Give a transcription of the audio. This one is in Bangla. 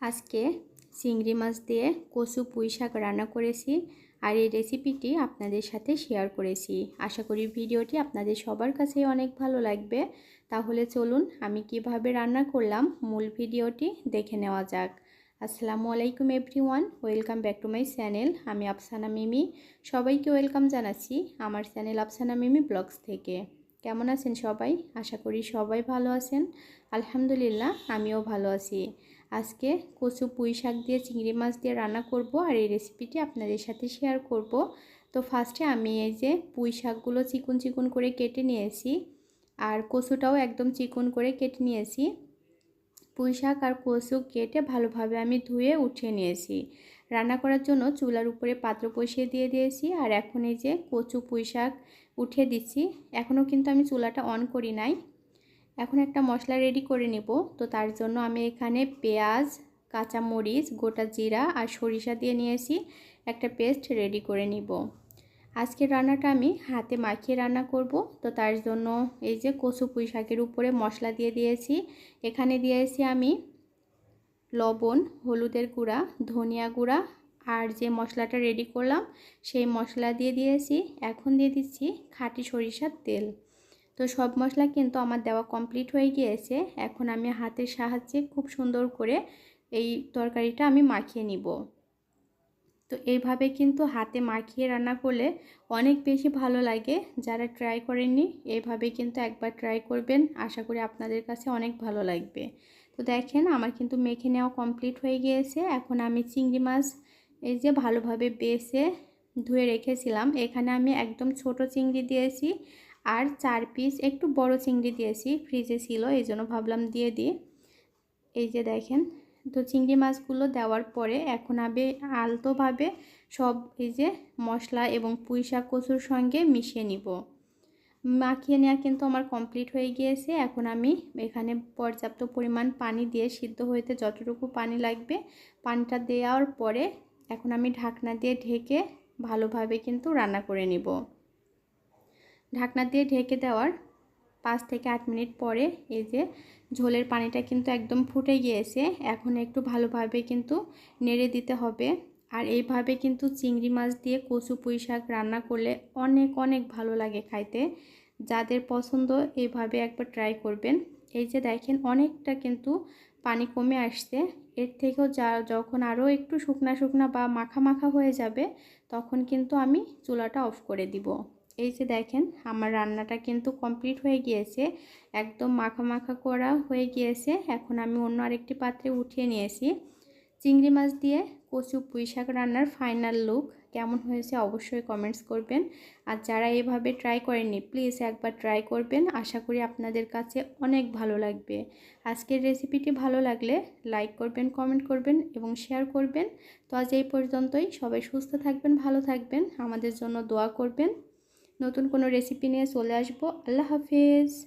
আজকে চিংড়ি মাছ দিয়ে কচু পুঁই শাক রান্না করেছি আর এই রেসিপিটি আপনাদের সাথে শেয়ার করেছি। আশা করি ভিডিওটি আপনাদের সবার কাছেই অনেক ভালো লাগবে। তাহলে চলুন আমি কীভাবে রান্না করলাম মূল ভিডিওটি দেখে নেওয়া যাক। আসসালামু আলাইকুম everyone, welcome back to my channel. আমি আফসানা মিমি। সবাইকে ওয়েলকাম জানাচ্ছি আমার চ্যানেল আফসানা মিমি ব্লগস থেকে। কেমন আছেন সবাই? আশা করি সবাই ভালো আছেন। আলহামদুলিল্লাহ, আমিও ভালো আছি। আজকে কচু পুঁই শাক দিয়ে, চিংড়ি মাছ দিয়ে রান্না করব আর এই রেসিপিটি আপনাদের সাথে শেয়ার করব। তো ফার্স্টে আমি এই যে পুঁই শাকগুলো চিকুন চিকুন করে কেটে নিয়েছি আর কচুটাও একদম চিকুন করে কেটে নিয়েছি। পুঁই শাক আর কচু কেটে ভালোভাবে আমি ধুয়ে উঠিয়ে নিয়েছি। রান্না করার জন্য চুলার উপরে পাত্র বসিয়ে দিয়ে দিয়েছি আর এখন এই যে কচু পুঁই শাক উঠিয়ে দিচ্ছি। এখনও কিন্তু আমি চুলাটা অন করি নাই। এখন একটা মশলা রেডি করে নেব। তো তার জন্য আমি এখানে পেঁয়াজ কাঁচা মরিচ গোটা জিরা আর সরিষা দিয়ে নিয়েছি। একটা পেস্ট রেডি করে নিব। আজকের রান্নাটা আমি হাতে মাখিয়ে রান্না করব। তো তার জন্য এই যে কচু পুঁই শাকের উপরে মশলা দিয়ে দিয়েছি। এখানে দিয়েছি আমি লবণ, হলুদের গুঁড়া, ধনিয়া গুঁড়া আর যে মশলাটা রেডি করলাম, সেই মশলা দিয়ে দিয়েছি। এখন দিয়ে দিচ্ছি খাঁটি সরিষার তেল। তো সব মশলা কিন্তু আমার দেওয়া কমপ্লিট হয়ে গিয়েছে। এখন আমি হাতের সাহায্যে খুব সুন্দর করে এই তরকারিটা আমি মাখিয়ে নিব। তো এইভাবে কিন্তু হাতে মাখিয়ে রান্না করলে অনেক বেশি ভালো লাগে। যারা ট্রাই করেননি, এইভাবে কিন্তু একবার ট্রাই করবেন। আশা করি আপনাদের কাছে অনেক ভালো লাগবে। তো দেখেন, আমার কিন্তু মেখে নেওয়া কমপ্লিট হয়ে গিয়েছে। এখন আমি চিংড়ি মাছ এই যে ভালোভাবে বেছে ধুয়ে রেখেছিলাম। এখানে আমি একদম ছোট চিংড়ি দিয়েছি। আর চার পিস একটু বড় চিংড়ি দিয়েছি ফ্রিজে ছিল, এই জন্য ভাবলাম দিয়ে দিই। এই যে দেখেন, তো চিংড়ি মাছগুলো দেওয়ার পরে এখন আমি আলতোভাবে সব এই যে মশলা এবং পুঁই শাক, কচুর সঙ্গে মিশিয়ে নিব। মাখিয়ে নেওয়া কিন্তু আমার কমপ্লিট হয়ে গিয়েছে। এখন আমি এখানে পর্যাপ্ত পরিমাণ পানি দিয়ে সিদ্ধ হইতে যতটুকু পানি লাগবে, পানিটা দেওয়ার পরে এখন আমি ঢাকনা দিয়ে ঢেকে ভালোভাবে কিন্তু রান্না করে নিব। ঢাকনা দিয়ে ঢেকে দেওয়ার পাঁচ থেকে আট মিনিট পরে এই যে ঝোলের পানিটা কিন্তু একদম ফুটে গিয়েছে, এখন একটু ভালোভাবে কিন্তু নেড়ে দিতে হবে। আর এইভাবে কিন্তু চিংড়ি মাছ দিয়ে কচু পুঁই শাক রান্না করলে অনেক অনেক ভালো লাগে খাইতে। যাদের পছন্দ এইভাবে একবার ট্রাই করবেন। এই যে দেখেন অনেকটা কিন্তু পানি কমে আসছে। এর থেকেও যা, যখন আরও একটু শুকনা শুকনা বা মাখা মাখা হয়ে যাবে, তখন কিন্তু আমি চুলাটা অফ করে দিব। এই যে দেখেন, আমার রান্নাটা কিন্তু কমপ্লিট হয়ে গিয়েছে, একদম মাখা মাখা করা হয়ে গিয়েছে। এখন আমি অন্য আরেকটি পাত্রে উঠিয়ে নিয়েছি। চিংড়ি মাছ দিয়ে কচু পুঁই শাক রান্নার ফাইনাল লুক কেমন হয়েছে অবশ্যই কমেন্টস করবেন। আর যারা এভাবে ট্রাই করেননি, প্লিজ একবার ট্রাই করবেন। আশা করি আপনাদের কাছে অনেক ভালো লাগবে। আজকের রেসিপিটি ভালো লাগলে লাইক করবেন, কমেন্ট করবেন এবং শেয়ার করবেন। তো আজ এই পর্যন্তই। সবাই সুস্থ থাকবেন, ভালো থাকবেন। আমাদের জন্য দোয়া করবেন। নতুন কোনো রেসিপি নিয়ে চলে আসব। আল্লাহ হাফিজ।